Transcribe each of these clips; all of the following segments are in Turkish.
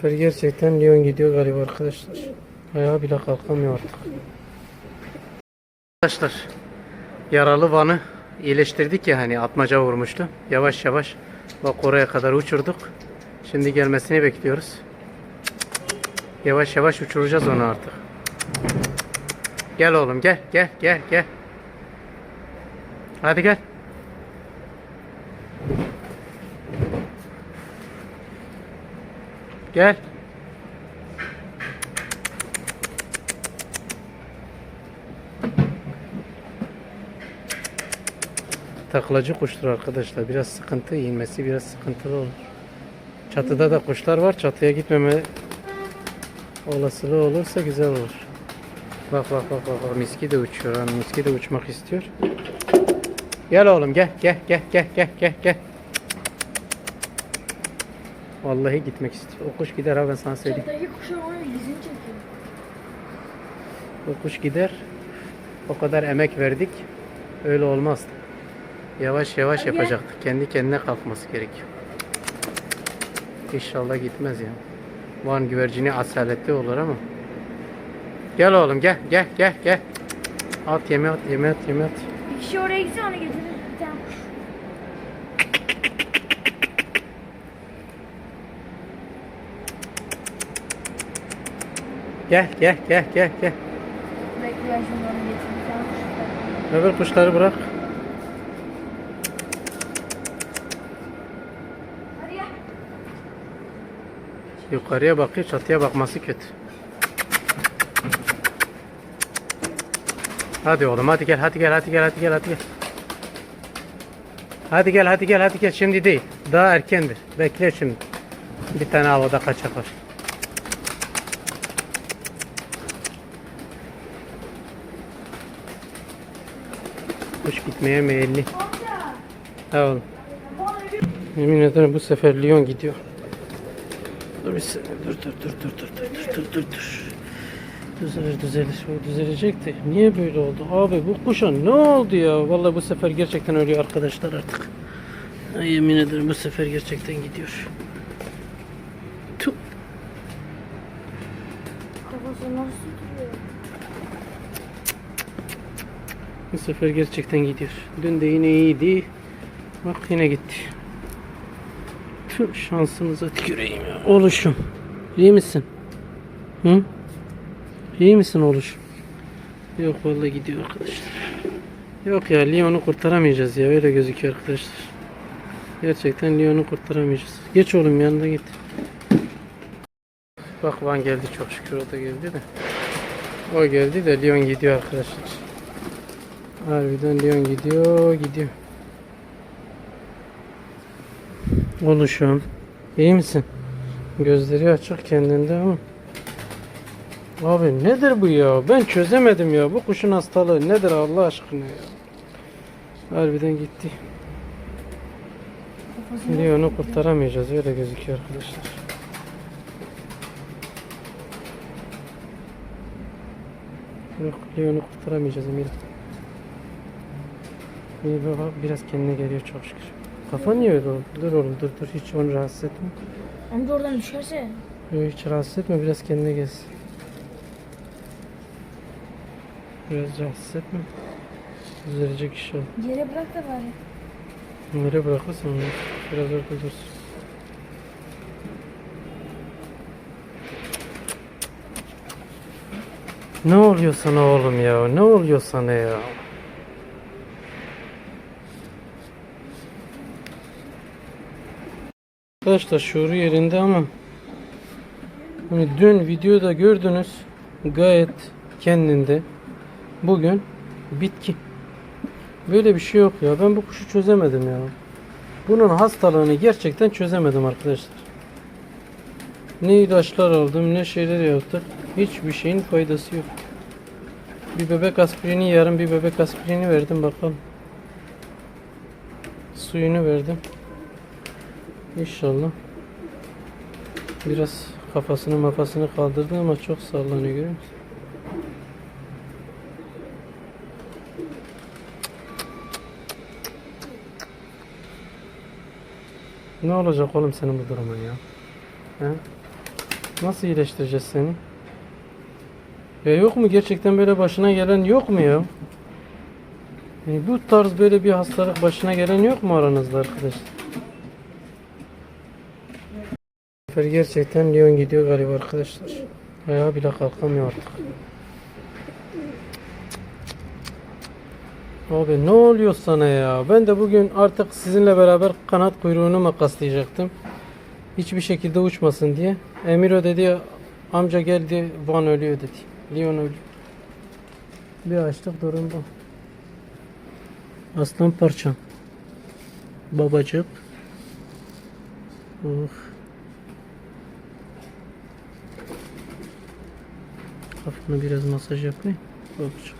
sefer gerçekten Lyon gidiyor galiba arkadaşlar. Ayağı bile kalkamıyor artık. Arkadaşlar yaralı Van'ı iyileştirdik ya hani atmaca vurmuştu. Yavaş yavaş bak oraya kadar uçurduk. Şimdi gelmesini bekliyoruz. Yavaş yavaş uçuracağız onu artık. Gel oğlum gel gel gel gel. Hadi gel. Gel. Taklacı kuştur arkadaşlar. Biraz sıkıntı, inmesi biraz sıkıntılı olur. Çatıda da kuşlar var. Çatıya gitmeme olasılığı olursa güzel olur. Bak bak bak bak, miski de uçuyor. Miski de uçmak istiyor. Gel oğlum gel gel gel gel gel gel. Vallahi gitmek istiyor. O kuş gider ha ben sana söyleyeyim. Çattaki kuşlar onun yüzünü çekiyor. O kuş gider. O kadar emek verdik. Öyle olmaz. Yavaş yavaş yapacaktık. Kendi kendine kalkması gerekiyor. İnşallah gitmez ya. Van güvercini asaletli olur ama. Gel oğlum gel gel gel gel. At yeme at yeme at yeme at. Bir kişi oraya gitse onu getirir bir tane kuş. Gel gel gel gel gel. Bekle. Öbür kuşları bırak. Yukarıya bakıyor çatıya bakması kötü. Hadi oğlum hadi gel hadi gel hadi gel hadi gel hadi gel. Hadi gel hadi gel hadi gel şimdi değil. Daha erkendir. Bekle şimdi. Bir tane havada kaçak var. Kuş gitmeye meyilli. Ha oğlum. Yemin ederim bu sefer Lyon gidiyor. Dur bir saniye. Dur dur dur dur dur dur dur dur dur. Düzelir düzelir. O düzelecek de. Niye böyle oldu? Abi bu kuşa ne oldu ya? Vallahi bu sefer gerçekten ölüyor arkadaşlar artık. Ay, yemin ederim bu sefer gerçekten gidiyor. Tüh. kafası nasıl tutuyor? Bu sefer gerçekten gidiyor. Dün de yine iyiydi. Bak yine gitti. Tüh, şansımıza tüküreyim ya. Oluşum. İyi misin? Hı? İyi misin oluşum? Yok vallahi gidiyor arkadaşlar. Yok ya Lyon'u kurtaramayacağız ya öyle gözüküyor arkadaşlar. Gerçekten Lyon'u kurtaramayacağız. Geç oğlum yanına git. Bak Van geldi çok şükür o da geldi de. O geldi de Lyon gidiyor arkadaşlar. Harbiden Lyon gidiyor, gidiyor. Oluşum. İyi misin? Gözleri açık kendinde ama. Abi nedir bu ya? Ben çözemedim ya. Bu kuşun hastalığı nedir Allah aşkına ya? Harbiden gitti. Lyon'u kurtaramayacağız öyle gözüküyor arkadaşlar. Yok Lyon'u kurtaramayacağız Emir. İyi baba biraz kendine geliyor çok şükür. Kafan niye öyle oldu? Dur oğlum dur dur hiç onu rahatsız etme. Amca oradan düşerse. Yok hiç rahatsız etme biraz kendine gelsin. Biraz rahatsız etme. Düzelecek inşallah. Yere bırak da bari. Nereye bırakırsan onu. Biraz orada dursun. Ne oluyor sana oğlum ya? Ne oluyor sana ya? Arkadaşlar şuuru yerinde ama hani dün videoda gördünüz gayet kendinde bugün bitki. Böyle bir şey yok ya. Ben bu kuşu çözemedim ya. Bunun hastalığını gerçekten çözemedim arkadaşlar. Ne ilaçlar aldım, ne şeyler yaptık. Hiçbir şeyin faydası yok. Bir bebek aspirini yarın bir bebek aspirini verdim bakalım. Suyunu verdim. İnşallah. Biraz kafasını mafasını kaldırdı ama çok sallanıyor görüyor musun? Ne olacak oğlum senin bu durumun ya? He? Nasıl iyileştireceğiz seni? Ya yok mu gerçekten böyle başına gelen yok mu ya? Yani bu tarz böyle bir hastalık başına gelen yok mu aranızda arkadaşlar? Bu sefer gerçekten Leon gidiyor galiba arkadaşlar. Ayağa bile kalkamıyor artık. Abi ne oluyor sana ya? Ben de bugün artık sizinle beraber kanat kuyruğunu makaslayacaktım. Hiçbir şekilde uçmasın diye. Emiro dedi amca geldi Van ölüyor dedi. Leon ölüyor. Bir açtık durum bu. Aslan parçam. Babacık. Oh. Kafanı biraz masaj yapayım. Babacık.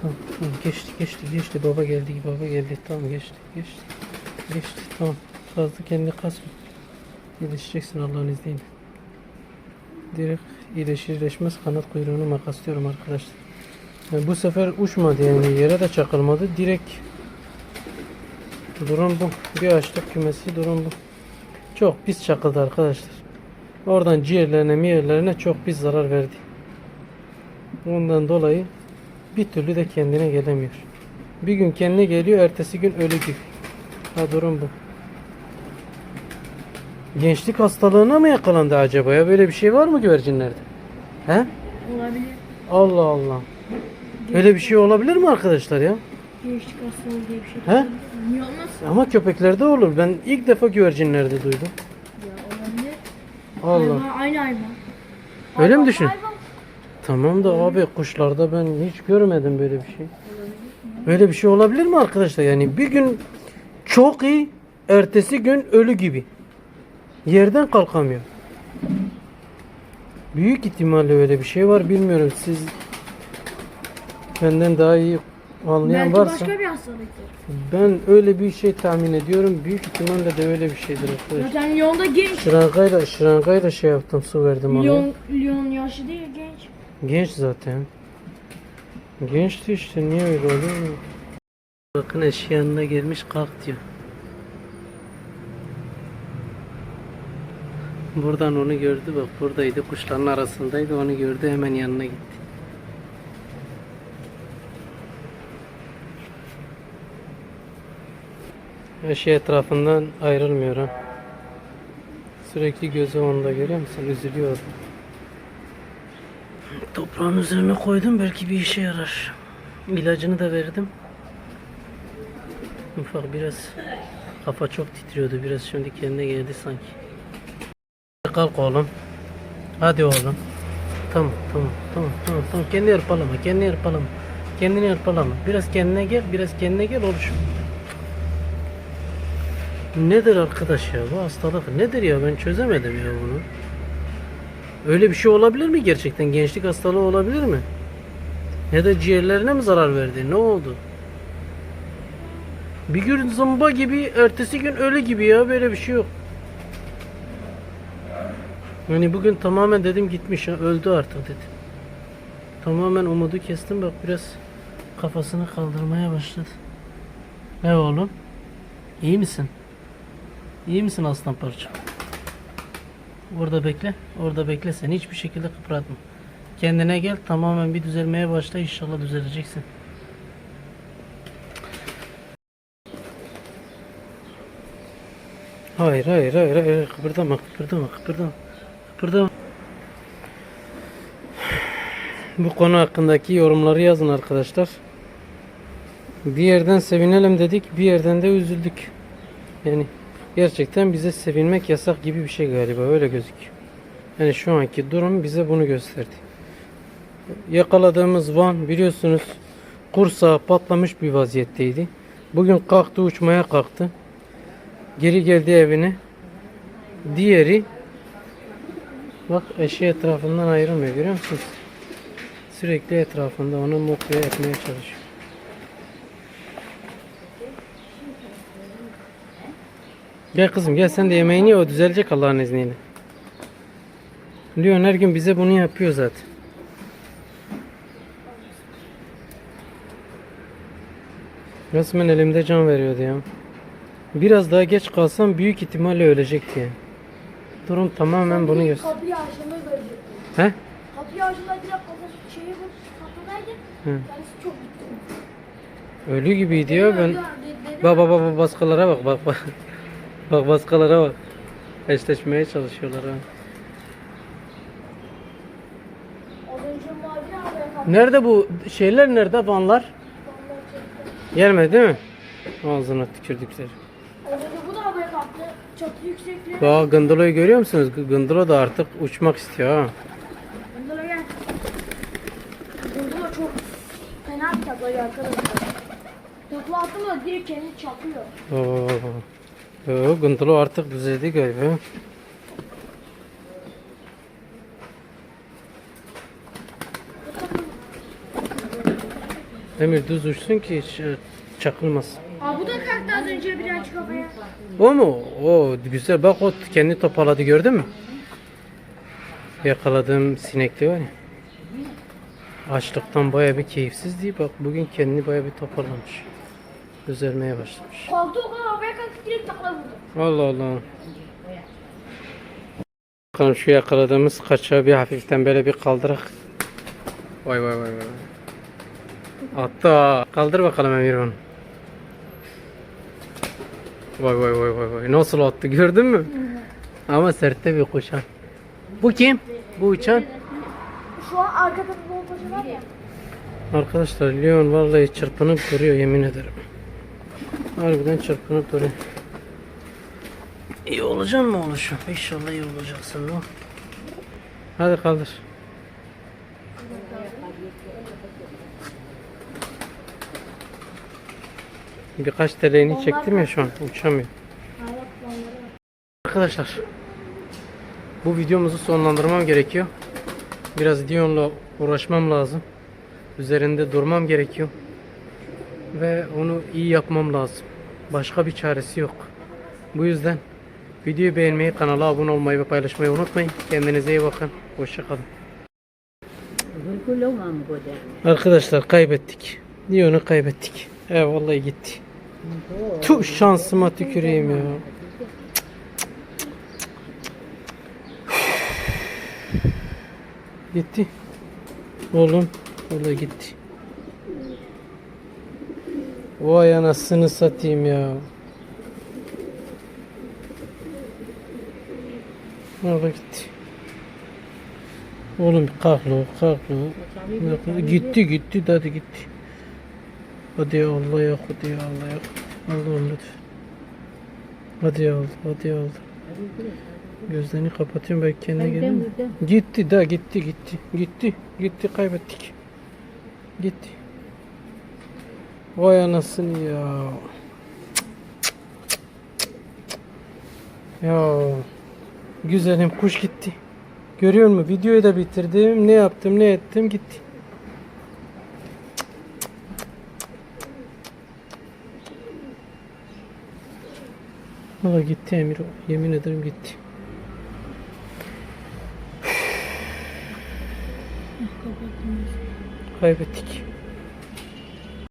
Tamam tamam. Geçti geçti geçti. Baba geldi baba geldi. Tamam geçti geçti. Geçti tamam. Fazla kendini kasma. İyileşeceksin Allah'ın izniyle. Direkt iyileşir iyileşmez kanat kuyruğunu makaslıyorum arkadaşlar. Yani bu sefer uçmadı yani. Yere de çakılmadı. Direkt durum bu. Bir açtık kümesi durum bu. Çok pis çakıldı arkadaşlar oradan ciğerlerine miğerlerine çok pis zarar verdi ondan dolayı bir türlü de kendine gelemiyor. Bir gün kendine geliyor, ertesi gün ölü gibi. Ha durum bu. Gençlik hastalığına mı yakalandı acaba ya? Böyle bir şey var mı güvercinlerde? He? Olabilir. Allah Allah. Öyle bir şey olabilir mi arkadaşlar ya? Gençlik hastalığı diye bir şey. He? Niye olmaz? Ama köpeklerde olur. Ben ilk defa güvercinlerde duydum. Allah. Hayvan, aynı hayvan. Öyle mi düşün? hayvan. Tamam da abi kuşlarda ben hiç görmedim böyle bir şey. Böyle bir şey olabilir mi arkadaşlar? Yani bir gün çok iyi, ertesi gün ölü gibi. Yerden kalkamıyor. Büyük ihtimalle öyle bir şey var. Bilmiyorum siz benden daha iyi anlayan Belki varsa. başka bir hastalıktır. Ben öyle bir şey tahmin ediyorum. Büyük ihtimalle de öyle bir şeydir arkadaşlar. Zaten Lyon'da genç. Şırangayla, şırangayla şey yaptım, su verdim ona. Lyon, Lyon yaşlı değil genç. Genç zaten. Gençti işte niye öyle oluyor? Bakın eşi yanına gelmiş kalk diyor. Buradan onu gördü bak buradaydı kuşların arasındaydı onu gördü hemen yanına gitti. Eşi etrafından ayrılmıyor ha. Sürekli gözü onda görüyor musun? Üzülüyor. Toprağın üzerine koydum belki bir işe yarar. İlacını da verdim. Ufak biraz kafa çok titriyordu biraz şimdi kendine geldi sanki. Kalk oğlum. Hadi oğlum. Tamam tamam tamam tamam tamam kendini hırpalama kendini hırpalama. Kendini hırpalama. Biraz kendine gel biraz kendine gel oluşum. Nedir arkadaş ya bu hastalık nedir ya ben çözemedim ya bunu. Öyle bir şey olabilir mi gerçekten? Gençlik hastalığı olabilir mi? Ya da ciğerlerine mi zarar verdi? Ne oldu? Bir gün zımba gibi, ertesi gün ölü gibi ya. Böyle bir şey yok. Yani bugün tamamen dedim gitmiş ya. Öldü artık dedim. Tamamen umudu kestim. Bak biraz kafasını kaldırmaya başladı. Ne oğlum? İyi misin? İyi misin aslan parça? Orada bekle. Orada bekle sen. Hiçbir şekilde kıpratma. Kendine gel. Tamamen bir düzelmeye başla. İnşallah düzeleceksin. Hayır hayır hayır hayır. Kıpırdama kıpırdama kıpırdama. Kıpırdama. Bu konu hakkındaki yorumları yazın arkadaşlar. Bir yerden sevinelim dedik. Bir yerden de üzüldük. Yani gerçekten bize sevinmek yasak gibi bir şey galiba öyle gözüküyor. Yani şu anki durum bize bunu gösterdi. Yakaladığımız Van biliyorsunuz kursağı patlamış bir vaziyetteydi. Bugün kalktı uçmaya kalktı. Geri geldi evine. Diğeri bak eşi etrafından ayrılmıyor görüyor musunuz? Sürekli etrafında onu mutlu etmeye çalışıyor. Gel kızım gel sen de yemeğini ye o düzelecek Allah'ın izniyle. Leon her gün bize bunu yapıyor zaten. Resmen elimde can veriyordu ya. Biraz daha geç kalsam büyük ihtimalle ölecekti yani. durum tamamen bunu gösteriyor. Kapıyı açtığında görecektim. He? Kapıyı açtığında direkt kafası şeye vur. Kapıdaydı. Hı. Kendisi çok gitti. Ölü gibiydi ya ben. Bak bak bak baskılara bak bak bak. Bak baskılara bak. Eşleşmeye çalışıyorlar ha. Nerede bu şeyler nerede vanlar? Gelmedi değil mi? Ağzına tükürdükleri. Bu da havaya kalktı. Çatı yüksekliğe. Bak Gındolo'yu görüyor musunuz? Gındolo da artık uçmak istiyor ha. Bunda gel. Bunda çok fena bir taklayı arkadaşlar. Takla attı mı direkt kendini çakıyor. Oo. Oo, Gındolo artık düzeldi galiba. Emir düz uçsun ki hiç e, çakılmasın. Aa bu da kalktı az önce birazcık havaya. O mu? O güzel. Bak o kendi toparladı gördün mü? Yakaladığım sinekli var ya. Açlıktan baya bir keyifsiz değil. Bak bugün kendini baya bir toparlamış. Düzelmeye başlamış. Kalktı direkt takla vurdu. Allah Allah. Bakalım şu yakaladığımız kaçağı bir hafiften böyle bir kaldırak. Vay vay vay vay. Attı ha. Kaldır bakalım Emir onu. Vay vay vay vay vay. Nasıl attı gördün mü? Ama sertte bir kuş ha. Bu kim? Bu uçan. Şu an arkada bir bol var ya. Arkadaşlar Leon vallahi çırpınıp duruyor yemin ederim. Harbiden çırpınıp duruyor. İyi olacak mı oluşum? İnşallah iyi olacaksın o. Hadi kaldır. Birkaç teleğini çektim ya şu an uçamıyor. Arkadaşlar bu videomuzu sonlandırmam gerekiyor. Biraz Dion'la uğraşmam lazım. Üzerinde durmam gerekiyor. Ve onu iyi yapmam lazım. Başka bir çaresi yok. Bu yüzden videoyu beğenmeyi, kanala abone olmayı ve paylaşmayı unutmayın. Kendinize iyi bakın. Hoşçakalın. Arkadaşlar kaybettik. Dion'u kaybettik. Evet vallahi gitti. Tüh şansıma tüküreyim ya. Gitti. Oğlum. Vallahi gitti. Vay anasını satayım ya. Orada gitti. Oğlum kalk lo kalk lo. Gitti gitti hadi gitti. Hadi ya Allah ya hadi ya Allah ya. Allah'ım lütfen. Hadi ya Allah hadi ya Allah. Gözlerini kapatıyorum belki kendine gelir? Gitti da gitti gitti. Gitti. Gitti kaybettik. Gitti. Vay anasını ya. Ya güzelim kuş gitti. Görüyor musun? Videoyu da bitirdim. Ne yaptım ne ettim gitti. Valla gitti Emir. Yemin ederim gitti. Kaybettik.